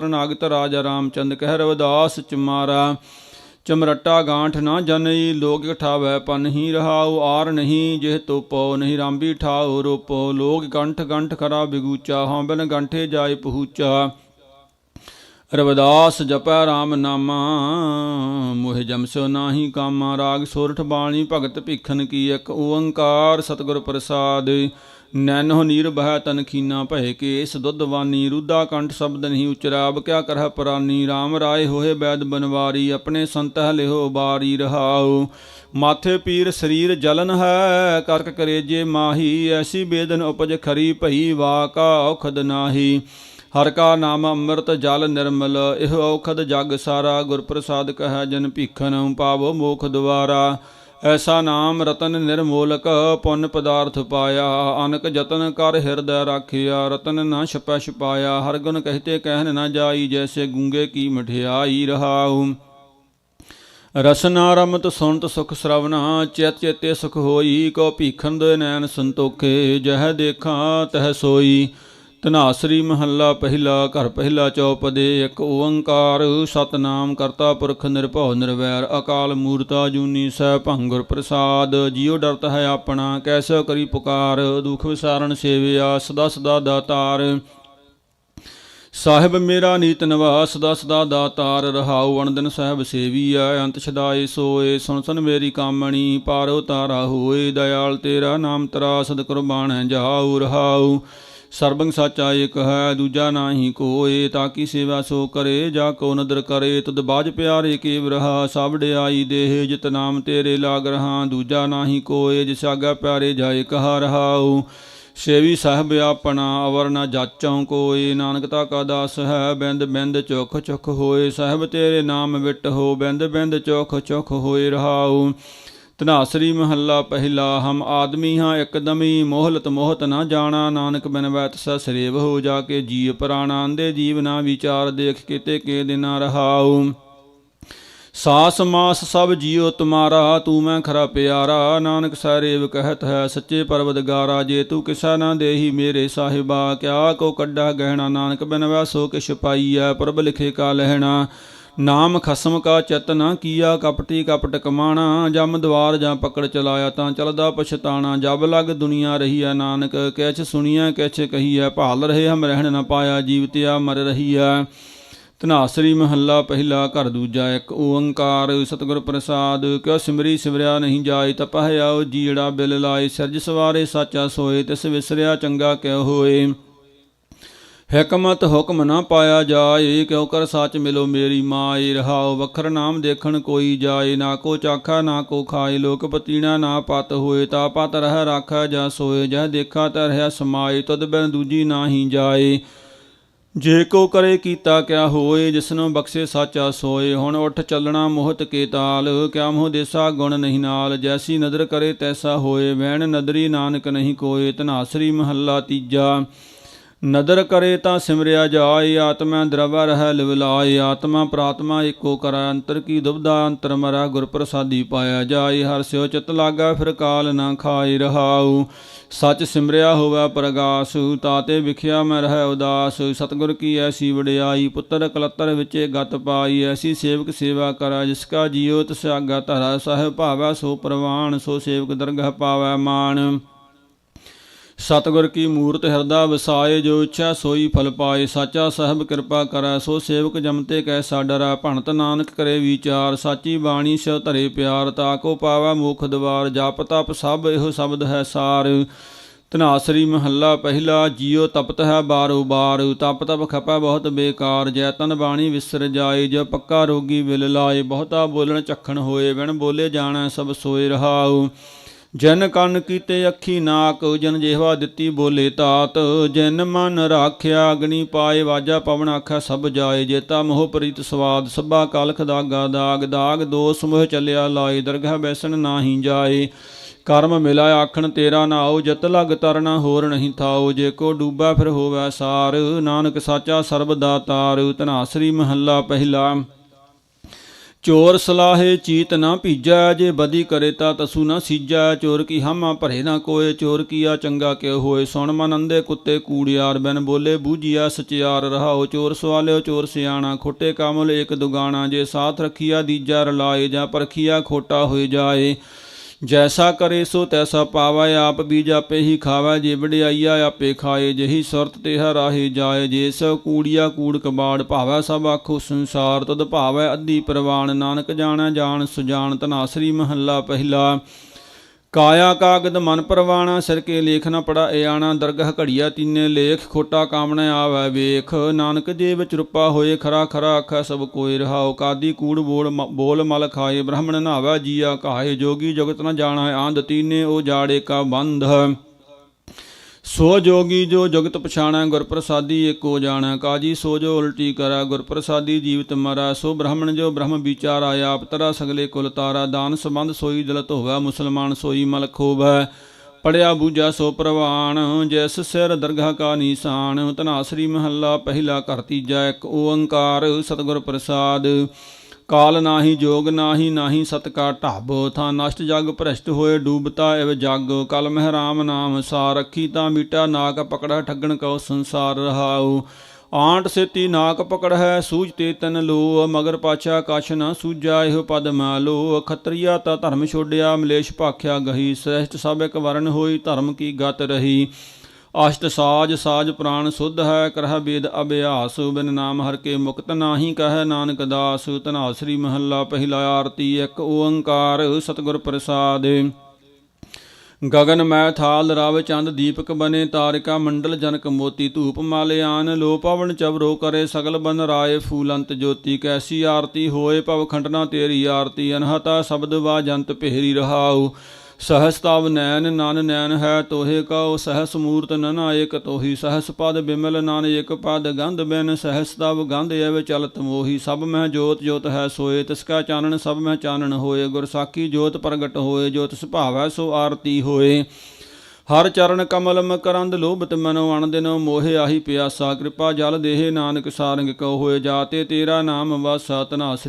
ਸਰਨਾਗਤ ਰਾਜਾ ਰਾਮਚੰਦ ਕਹਿ ਰਵਿਦਾਸ ਚਮਾਰਾ ਚਮਰਟਾ ਗਾਂਠ ਨਾ ਜਨਈ, ਲੋਕ ਠਾਵੈ ਪਨ ਹੀ ਰਹਾਉ, ਆਰ ਨਹੀਂ ਜਿਹ ਤੋ ਨਹੀਂ ਰਾਂਬੀ ਠਾਉ ਰੂਪੋ। ਲੋਕ ਗੰਠ ਗੰਠ ਖਰਾ ਬਿਗੂਚਾ ਹਾਂ ਬਿਨ ਗੰਠੇ ਜਾਏ ਪਹੂਚਾ। ਰਵਿਦਾਸ ਜਪੈ RAM ਨਾਮਾ, ਮੋਹਿ ਜਮਸੋ ਨਾਹੀ ਕਾਮਾ। ਰਾਗ ਸੋਰਠ ਬਾਣੀ ਭਗਤ ਭਿਖਨ ਕੀ ਇੱਕ ਓੰਕਾਰ, ਸਤਿਗੁਰ ਪ੍ਰਸਾਦ। ਨੈਨੋ ਨੀਰ ਬਹਿ ਤਨ ਖੀਨਾ ਭੈ ਕੇਸ ਦੁੱਧਵਾਨੀ ਰੁਦਾ ਕੰਠ ਸ਼ਬਦ ਨਹੀਂ ਉਚਰਾਬ ਕਿਆ ਕਰਹ ਪ੍ਰਾਨੀ RAM ਰਾਏ ਹੋਏ ਬੈਦ ਬਨਵਾਰੀ, ਆਪਣੇ ਸੰਤਹ ਲਿਹੋ ਬਾਰੀ ਰਹਾਉ। ਮਾਥੇ ਪੀਰ ਸਰੀਰ ਜਲਨ ਹੈ, ਕਰਕ ਕਰੇਜੇ ਮਾਹੀ, ਐਸੀ ਬੇਦਨ ਉਪਜ ਖਰੀ ਭਈ ਵਾਕਾ ਔਖਦ ਨਾਹੀ। ਹਰ ਕਾ ਨਾਮ ਅੰਮ੍ਰਿਤ ਜਲ ਨਿਰਮਲ, ਇਹ ਔਖਦ ਜਗ ਸਾਰਾ ਗੁਰ ਪ੍ਰਸਾਦ ਕਹੈ ਜਨ ਭੀਖਨ ਪਾਵੋ ਮੋਖ ਦੁਆਰਾ। ਐਸਾ ਨਾਮ ਰਤਨ ਨਿਰਮੋਲਕ ਪੁੰਨ ਪਦਾਰਥ ਪਾਇਆ, ਅਨਕ ਜਤਨ ਕਰ ਹਿਰਦੈ ਰਾਖਿਆ, ਰਤਨ ਨਾ ਛਪੈ ਛਪਾਇਆ, ਹਰ ਗੁਣ ਕਹਤੇ ਕਹਿਨ ਨਾ ਜਾਈ, ਜੈਸੇ ਗੁੰਗੇ ਕੀ ਮਠਿਆਈ ਰਹਾਉ। ਰਸਨਾ ਰਮਤ ਸੁਣਤ ਸੁਖ ਸ੍ਰਵਣਾ ਚਿਤ ਚੇਤੇ ਸੁਖ ਹੋਈ ਕੋ ਭੀਖਨ ਨੈਣ ਸੰਤੋਖੇ, ਜਹ ਦੇਖਾਂ ਤਹ ਸੋਈ। ਧਨਾਸਰੀ ਮਹੱਲਾ ਪਹਿਲਾ, ਘਰ ਪਹਿਲਾ ਚੌਪਦੇ, ਇੱਕ ਓੰਕਾਰ, ਸਤਨਾਮ ਕਰਤਾ ਪੁਰਖ ਨਿਰਭਉ ਨਿਰਵੈਰ, ਅਕਾਲ ਮੂਰਤਾ ਜੂਨੀ ਸਹਿ ਭੰਗੁਰ ਪ੍ਰਸਾਦ, ਜਿਉ ਡਰਤ ਹੈ ਆਪਣਾ, ਕੈਸੋ ਕਰੀ ਪੁਕਾਰ, ਦੁਖ ਵਿਸਾਰਨ ਸੇਵਿਆ ਸਦਾ ਸਦਾ ਦਾਤਾਰ। ਸਾਹਿਬ ਮੇਰਾ ਨੀਤ ਨਿਵਾਸ ਦਾ ਸਦਾ ਦਾਤਾਰ, ਰਹਾਉ ਅਨੰਦਨ ਸਾਹਿਬ ਸੇਵੀਆ ਅੰਤ ਛਦਾਏ ਸੋਏ ਸੁਨ ਸੁਨ ਮੇਰੀ ਕਾਮਣੀ, ਪਾਰੋ ਤਾਰਾ ਹੋਏ, ਦਇਆਲ ਤੇਰਾ ਨਾਮ ਤਰਾ ਸਦ ਕੁਰਬਾਨ ਜਾਉ, ਰਹਾਉ। ਸਰਬੰਗ ਸਾਚਾ ਏਕ ਹੈ, ਦੂਜਾ ਨਾਹੀ ਕੋਏ ਤਾਕੀ ਸੇਵਾ ਸੋ ਕਰੇ, ਜਾ ਕੋ ਨਦਰ ਕਰੇ ਤਦ ਬਾਜ ਪਿਆਰੇ ਕੇ ਰਹਾ ਸਭ ਡਿਆਈ ਦੇਹ, ਜਿਤ ਨਾਮ ਤੇਰੇ ਲਾਗ ਰਹਾ, ਦੂਜਾ ਨਾਹੀ ਕੋਏ, ਜਿਸ ਆਗਾ ਪਿਆਰੇ ਜਾਏ, ਕਹਾ ਰਹਾਉ। ਸੇਵੀ ਸਾਹਿਬ ਆਪਣਾ ਅਵਰ ਨਾ ਜਾਚਉ ਕੋਏ, ਨਾਨਕ ਤਾ ਕਾ ਦਾਸ ਹੈ, ਬਿੰਦ ਬਿੰਦ ਚੁਖ ਚੁਖ ਹੋਏ, ਸਾਹਿਬ ਤੇਰੇ ਨਾਮ ਵਿਟ ਹੋ, ਬਿੰਦ ਬਿੰਦ ਚੁਖ ਚੁਖ ਹੋਏ ਰਹਾਉ। ਧਨਾਸਰੀ ਮਹੱਲਾ ਪਹਿਲਾ, ਹਮ ਆਦਮੀ ਹਾਂ ਇਕਦਮੀ, ਮੋਹਲਤ ਮੋਹਤ ਨਾ ਜਾਣਾ, ਨਾਨਕ ਬਿਨ ਵੈਤ ਸਰੇਵ ਹੋ ਜਾ ਕੇ ਜੀਵ ਪ੍ਰਾਣਾ ਅੰਦੇ ਜੀਵ ਨਾ ਵਿਚਾਰ ਦੇਖ ਕਿਤੇ ਕੇ ਦਿਨਾ ਰਹਾਉ। ਸਾਸ ਮਾਸ ਸਭ ਜੀਉ ਤੁਮਾਰਾ, ਤੂੰ ਮੈਂ ਖਰਾ ਪਿਆਰਾ, ਨਾਨਕ ਸਰੇਵ ਕਹਿਤ ਹੈ ਸੱਚੇ ਪਰਵਦਗਾਰਾ, ਜੇ ਤੂੰ ਕਿਸਾ ਨਾ ਦੇਹੀ ਮੇਰੇ ਸਾਹਿਬਾ, ਕਿਆ ਕੋ ਕੱਢਾ ਗਹਿਣਾ, ਨਾਨਕ ਬਿਨ ਵੈਸੋ ਕਿਛ ਪਾਈਐ, ਪ੍ਰਭ ਲਿਖੇ ਕਾ ਲਹਿਣਾ। ਨਾਮ ਖਸਮ ਕਾ ਚਿਤ ਨਾ ਕੀਆ, ਕਪਟੀ ਕਪਟ ਕਮਾਣਾ, ਜਮ ਦਵਾਰ ਜਾਂ ਪਕੜ ਚਲਾਇਆ ਤਾਂ ਚਲਦਾ ਪਛਤਾਣਾ, ਜਬ ਲਗ ਦੁਨੀਆ ਰਹੀਆ ਨਾਨਕ, ਕਿਛ ਸੁਣੀਐ, ਕਿਛ ਕਹੀਐ, ਭਾਲ ਰਹੇ ਹਮ ਰਹਿਣ ਨਾ ਪਾਇਆ ਜੀਵਤਿਆ ਮਰ ਰਹੀਐ। ਧਨਾਸਰੀ ਮਹੱਲਾ ਪਹਿਲਾ, ਘਰ ਦੂਜਾ ਇੱਕ, ਓੰਕਾਰ ਸਤਿਗੁਰ ਪ੍ਰਸਾਦ, ਕਿਉ ਸਿਮਰੀ ਸਿਮਰਿਆ ਨਹੀਂ ਜਾਏ, ਤਪਹਿ ਆਓ, ਜੀੜਾ ਬਿਲ ਲਾਏ, ਸਿਰਜ ਸਵਾਰੇ, ਸਾਚਾ ਸੋਏ, ਤਿਸ ਵਿਸਰਿਆ, ਚੰਗਾ ਕਿਉ ਹੋਏ। ਹਕਮਤ ਹੁਕਮ ਨਾ ਪਾਇਆ ਜਾਏ, ਕਿਉ ਕਰ ਸੱਚ ਮਿਲੋ ਮੇਰੀ ਮਾਏ? ਰਹਾਉ ਵਖਰ ਨਾਮ ਦੇਖਣ ਕੋਈ ਜਾਏ, ਨਾ ਕੋ ਚਾਖਾ, ਨਾ ਕੋ ਖਾਏ। ਲੋਕ ਪਤੀਣਾ ਨਾ ਪਤ ਹੋਏ, ਤਾ ਪਤ ਰਹਿ ਰਾਖਾ ਜਾਂ ਸੋਏ। ਜਹ ਦੇਖਾ ਤਾ ਰਹਿ ਸਮਾਏ ਤਦ ਬਿਨ ਦੂਜੀ ਨਾਹੀ ਜਾਏ। ਜੇ ਕੋ ਕਰੇ ਕੀਤਾ ਕਿਆ ਹੋਏ, ਜਿਸਨੂੰ ਬਖਸ਼ੇ ਸਾਚਾ ਸੋਏ। ਹੁਣ ਉੱਠ ਚੱਲਣਾ ਮੋਹਤ ਕੇ ਤਾਲ, ਕਿਆ ਮੋਹ ਦੇਸਾ ਗੁਣ ਨਹੀਂ ਨਾਲ। ਜੈਸੀ ਨਦਰ ਕਰੇ ਤੈਸਾ ਹੋਏ, ਵੈਣ ਨਦਰੀ ਨਾਨਕ ਨਹੀਂ ਕੋਏ, ਧਨਾਸਰੀ ਮਹੱਲਾ ਤੀਜਾ। ਨਦਰ ਕਰੇ ਤਾਂ ਸਿਮਰਿਆ ਜਾਏ, ਆਤਮਾ ਦਰਵ ਰਹਿ ਲਿਵਲਾਏ ਆਤਮਾ ਪ੍ਰਾਤਮਾ ਏਕੋ ਕਰਾ, ਅੰਤਰ ਕੀ ਦੁਬਦਾ ਅੰਤਰ ਮਰਾ ਗੁਰ ਪ੍ਰਸਾਦੀ ਪਾਇਆ ਜਾਏ, ਹਰ ਸਿਓ ਚਿਤ ਲਾਗਾ, ਫਿਰ ਕਾਲ ਨਾ ਖਾਏ ਰਹਾਉ। ਸੱਚ ਸਿਮਰਿਆ ਹੋਵੇ ਪ੍ਰਗਾਸ, ਤਾਤੇ ਵਿਖਿਆ ਮੈਂ ਰਹਿ ਉਦਾਸ। ਸਤਿਗੁਰ ਕੀ ਐਸੀ ਵਡਿਆਈ, ਪੁੱਤਰ ਕਲਤਰ ਵਿਚੇ ਗਤ ਪਾਈ, ਐਸੀ ਸੇਵਕ ਸੇਵਾ ਕਰਾ, ਜਿਸ ਕਾ ਜੀਉ ਤਿਸ ਆਗਾ ਧਰਾ ਸਾਹਿਬ ਭਾਵੈ ਸੋ ਪ੍ਰਵਾਨ, ਸੋ ਸੇਵਕ ਦਰਗਹ ਪਾਵੈ ਮਾਨ ਸਤਿਗੁਰ ਕੀ ਮੂਰਤ ਹਿਰਦਾ ਵਸਾਏ, ਜੋ ਇੱਛਾ ਸੋਈ ਫਲ ਪਾਏ। ਸਾਚਾ ਸਾਹਿਬ ਕਿਰਪਾ ਕਰੈ, ਸੋ ਸੇਵਕ ਜਮਤੇ ਕੈਸਾ ਡਰੈ ਭਣਤ ਨਾਨਕ ਕਰੇ ਵਿਚਾਰ, ਸਾਚੀ ਬਾਣੀ ਸਿਉ ਧਰੇ ਪਿਆਰ। ਤਾਕੋ ਪਾਵਾ ਮੁਖ ਦਵਾਰ, ਜਪ ਤਪ ਸਭ ਇਹੋ ਸ਼ਬਦ ਹੈ ਸਾਰ। ਧਨਾਸਰੀ ਮਹੱਲਾ ਪਹਿਲਾ, ਜੀਉ ਤਪਤ ਹੈ ਬਾਰੋ ਬਾਰ। ਤਪ ਤਪ ਖਪੈ ਬਹੁਤ ਬੇਕਾਰ, ਜੈ ਤਨ ਬਾਣੀ ਵਿਸਰ ਜਾਏ। ਜੋ ਪੱਕਾ ਰੋਗੀ ਵਿਲ ਲਾਏ, ਬਹੁਤਾ ਬੋਲਣ ਚੱਖਣ ਹੋਏ। ਬਿਨ ਬੋਲੇ ਜਾਣਾ ਸਭ ਸੋਏ ਰਹਾਉ। ਜਨ ਕੰਨ ਕੀਤੇ ਅੱਖੀ ਨਾਕ, ਜਨ ਜਿਹਵਾ ਦਿੱਤੀ ਬੋਲੇ ਤਾਤ। ਜਨ ਮਨ ਰਾਖਿਆ ਅਗਨੀ ਪਾਏ, ਵਾਜਾ ਪਵਨ ਆਖਾ ਸਭ ਜਾਏ। ਜੇਤਾ ਮੋਹ ਪ੍ਰੀਤ ਸਵਾਦ, ਸਭਾ ਕਲਖ ਦਾਗਾ ਦਾਗ। ਦਾਗ ਦੋ ਸਮੂਹ ਚੱਲਿਆ ਲਾਏ, ਦਰਗਹ ਬੈਸਣ ਨਾਹੀ ਜਾਏ। ਕਰਮ ਮਿਲਾ ਆਖਣ ਤੇਰਾ ਨਾਉ ਜਤ ਲਗ ਤਰਨਾ ਹੋਰ ਨਹੀਂ ਥਾਉ ਜੇ ਕੋ ਡੂਬਾ ਫਿਰ ਹੋਵੈ ਸਾਰ। ਨਾਨਕ ਸਾਚਾ ਸਰਬ ਦਾਤਾਰ। ਧਨਾਸਰੀ ਮਹੱਲਾ ਪਹਿਲਾ। ਚੋਰ ਸਲਾਹੇ ਚੀਤ ਨਾ ਭੀਜੈ, ਜੇ ਬਦੀ ਕਰੇ ਤਾ ਤਸੂ ਨਾ ਸੀਜੈ। ਚੋਰ ਕੀ ਹਮਾ ਭਰੇ ਨਾ ਕੋਏ, ਚੋਰ ਕੀਆ ਚੰਗਾ ਕਿਉ ਹੋਏ। ਸੁਣ ਮਨ ਅੰਦੇ ਕੁੱਤੇ ਕੂੜਿਆਰ ਬਿਨ ਬੋਲੇ ਬੂਝੀਆ ਸਚਿਆਰ ਰਹਾਓ। ਚੋਰ ਸਵਾਲਿਓ, ਚੋਰ ਸਿਆਣਾ, ਖੋਟੇ ਕਾਮਲ ਏਕ ਦੁਗਾਣਾ। ਜੇ ਸਾਥ ਰਖੀਆ ਦੀਜਾ ਰਲਾਏ ਜਾਂ ਪਰਖੀਆ ਖੋਟਾ ਹੋਏ ਜਾਏ। ਜੈਸਾ ਕਰੇ ਸੋ ਤੈਸਾ ਪਾਵੈ, ਆਪ ਬੀਜ ਆਪੇ ਹੀ ਖਾਵੈ, ਜੇ ਵਡਿਆਈਆ ਆਪੇ ਖਾਏ, ਜਹੀ ਸੁਰਤ ਤੇ ਰਾਹੇ ਜਾਏ, ਜੇ ਸੋ ਕੂੜੀਆ ਕੂੜ ਕਬਾੜ ਭਾਵੈ, ਸਭ ਆਖੋ ਸੰਸਾਰ ਤਦ ਭਾਵੈ, ਅੱਧੀ ਪ੍ਰਵਾਨ, ਨਾਨਕ ਜਾਣੈ, ਜਾਣ ਸੁਜਾਨ ਤਨਾਸਰੀ ਮਹੱਲਾ ਪਹਿਲਾ। ਕਾਇਆ ਕਾਗਦ ਮਨ ਪਰਵਾਣਾ ਸਿਰ ਕੇ ਲੇਖ ਨਾ ਪੜਾ ਆਣਾ ਦਰਗਹ ਘੜੀਆ ਤੀਨੇ ਲੇਖ, ਖੋਟਾ ਕਾਮਣਾ ਆਵੈ ਵੇਖ। ਨਾਨਕ ਜੇ ਵਿੱਚ ਰੁਪਾ ਹੋਏ, ਖਰਾ ਖਰਾ ਆਖੈ, ਸਭ ਕੋਇ ਰਹਾਉ। ਕਾਦੀ ਕੂੜ ਬੋਲ ਮ- ਬੋਲ ਮਲ ਖਾਏ, ਬ੍ਰਾਹਮਣ ਨਾਵੈ ਜੀਆ ਕਾਹੇ ਜੋਗੀ ਜਗਤ ਨਾ ਜਾਣਾ, ਆਂਧ ਤੀਨੇ, ਉਹ ਜਾੜੇ ਕਾ ਬੰਧ। ਸੋ ਜੋਗੀ ਜੋ ਜਗਤ ਪਛਾਣੈ ਗੁਰ ਪ੍ਰਸਾਦੀ ਏਕੋ ਜਾਣੈ ਕਾਜੀ। ਸੋ ਜੋ ਉਲਟੀ ਕਰੈ ਗੁਰ ਪ੍ਰਸਾਦੀ ਜੀਵਤ ਮਰੈ। ਸੋ ਬ੍ਰਾਹਮਣ ਜੋ ਬ੍ਰਹਮ ਵਿਚਾਰਾ ਆਪ ਤਰਾ ਸਗਲੇ ਕੁਲ ਤਾਰਾ। ਦਾਨ ਸੰਬੰਧ ਸੋਈ ਦਲਤ ਧੋਵੈ ਮੁਸਲਮਾਨ ਸੋਈ ਮਲ ਖੋਵੈ ਪੜਿਆ ਬੂਜਾ ਸੋ ਪ੍ਰਵਾਨ, ਜੈਸ ਸਿਰ ਦਰਗਾਹ ਕਾ ਨੀਸਾਨ। ਧਨਾਸਰੀ ਮਹੱਲਾ, ਪਹਿਲਾ ਘਰ ਤੀਜਾ, ਇੱਕ ਓੰਕਾਰ ਸਤਿਗੁਰ ਪ੍ਰਸਾਦ। ਕਾਲ ਨਾਹੀ ਜੋਗ ਨਾਹੀ ਨਾਹੀ ਸਤ ਕਾ ਢਾਬ, ਥਾ ਨਸ਼ਟ ਜਗ ਭ੍ਰਸ਼ਟ ਹੋਏ ਡੂਬਤਾ ਐਵ ਜਗ, ਕਲ ਮਹਿਰਾਮ ਨਾਮ ਸਾ ਰੱਖੀ ਤਾਂ ਮੀਟਾ ਨਾਕ ਪਕੜਾ ਠੱਗਣ ਕਉ ਸੰਸਾਰ ਰਹਾਉ। ਆਂਟ ਸੇਤੀ ਨਾਕ ਪਕੜ ਹੈ, ਸੂਝ ਤੇ ਤਨ ਲੋ ਮਗਰ ਪਾਛਾ ਕਛ ਨਾ ਸੂਝਾ, ਇਹ ਪਦ ਮਾਲੋ ਖਤਰੀਆ ਤਾ ਧਰਮ ਛੋੜਿਆ ਮਲੇਸ਼ ਭਾਖਿਆ ਗਹੀ, ਸ੍ਰੇਸ਼ਟ ਸਭ ਇੱਕ ਵਰਨ ਹੋਈ, ਧਰਮ ਕੀ ਗਤ ਰਹੀ। ਅਸ਼ਟ ਸਾਜ ਸਾਜ ਪ੍ਰਾਨ ਸੁਧ ਹੈ, ਕਰਹ ਬੇਦ ਅਭਿਆਸ, ਬਿਨ ਨਾਮ ਹਰ ਕੇ ਮੁਕਤ ਨਾਹੀ ਕਹਿ ਨਾਨਕ ਦਾਸ ਤਨਾ ਸ੍ਰੀ ਮਹੱਲਾ ਪਹਿਲਾ ਆਰਤੀ ਇੱਕ ਓੰਕਾਰ, ਸਤਿਗੁਰ ਪ੍ਰਸਾਦ। ਗਗਨ ਮੈ ਥਾਲ ਰਵ ਚੰਦ ਦੀਪਕ ਬਨੇ, ਤਾਰਿਕਾ ਮੰਡਲ ਜਨਕ ਮੋਤੀ ਧੂਪ ਮਾਲਿਆਨ ਲੋ ਪਵਨ ਚਵਰੋ ਕਰੇ ਸਗਲ ਬਨ ਰਾਏ, ਫੂਲੰਤ ਜੋਤੀ ਕੈਸੀ ਆਰਤੀ ਹੋਏ, ਭਵ ਖੰਡਨਾ ਤੇਰੀ ਆਰਤੀ, ਅਨਹਤਾ ਸ਼ਬਦ ਵਾ ਜੰਤ ਪਹਿਰੀ ਰਹਾਉ। ਸਹਸ ਤਵ ਨੈਣ, ਨਨ ਨੈਣ ਹੈ ਤੋਹੇ ਕਉ, ਸਹਸ ਮੂਰਤ ਨਨਾਇਕ ਤੋਹੀ, ਸਹਸ ਪਦ ਬਿਮਲ ਨਨ ਏਕ ਪਦ ਗੰਧ ਬਿਨ, ਸਹਸ ਤਵ ਗੰਧ ਐਵ ਚਲਤ ਮੋਹੀ, ਸਭ ਮਹਿ ਜੋਤ ਜੋਤ ਹੈ ਸੋਏ, ਤਿਸ ਕਾ ਚਾਨਣ ਸਭ ਮਹਿ ਚਾਨਣ ਹੋਏ, ਗੁਰ ਸਾਖੀ ਜੋਤ ਪ੍ਰਗਟ ਹੋਏ, ਜੋਤ ਸੁਭਾਵੈ ਸੋ ਆਰਤੀ ਹੋਏ। ਹਰ ਚਰਨ ਕਮਲ ਮਕਰੰਦ ਲੋਭਤ ਮਨੋ ਅਣਦਿਨ ਮੋਹਿ ਆਹੀ ਪਿਆਸਾ, ਕਿਰਪਾ ਜਲ ਦੇਹ ਨਾਨਕ ਸਾਰੰਗ ਕਉ ਹੋਏ, ਜਾਤੇ ਤੇਰਾ ਨਾਮ ਵਾਸਾ ਤਨਾਸਰੀ